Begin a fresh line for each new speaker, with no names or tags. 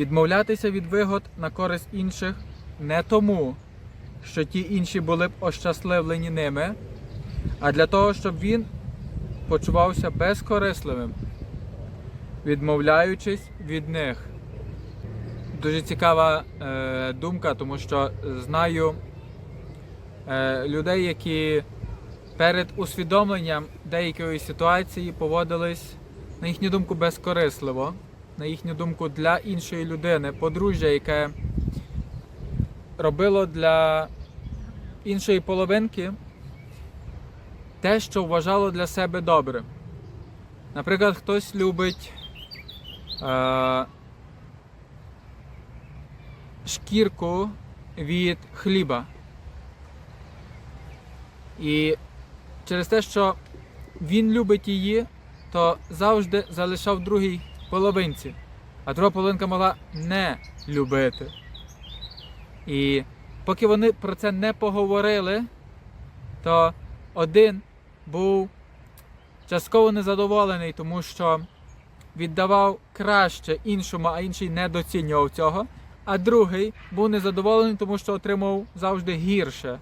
відмовлятися від вигод на користь інших не тому, що ті інші були б ощасливлені ними, а для того, щоб він почувався безкорисливим, відмовляючись від них. Дуже цікава е, думка, тому що знаю е, людей, які перед усвідомленням деякої ситуації поводились, на їхню думку, безкорисливо, на їхню думку, для іншої людини, подружжя, яке робило для іншої половинки те, що вважало для себе добре. Наприклад, хтось любить е, шкірку від хліба. І через те, що він любить її, то завжди залишав другій половинці. А друга половинка могла не любити. І поки вони про це не поговорили, то один був частково незадоволений, тому що віддавав краще іншому, а інший не доцінював цього. А другий був незадоволений, тому що отримав завжди гірше.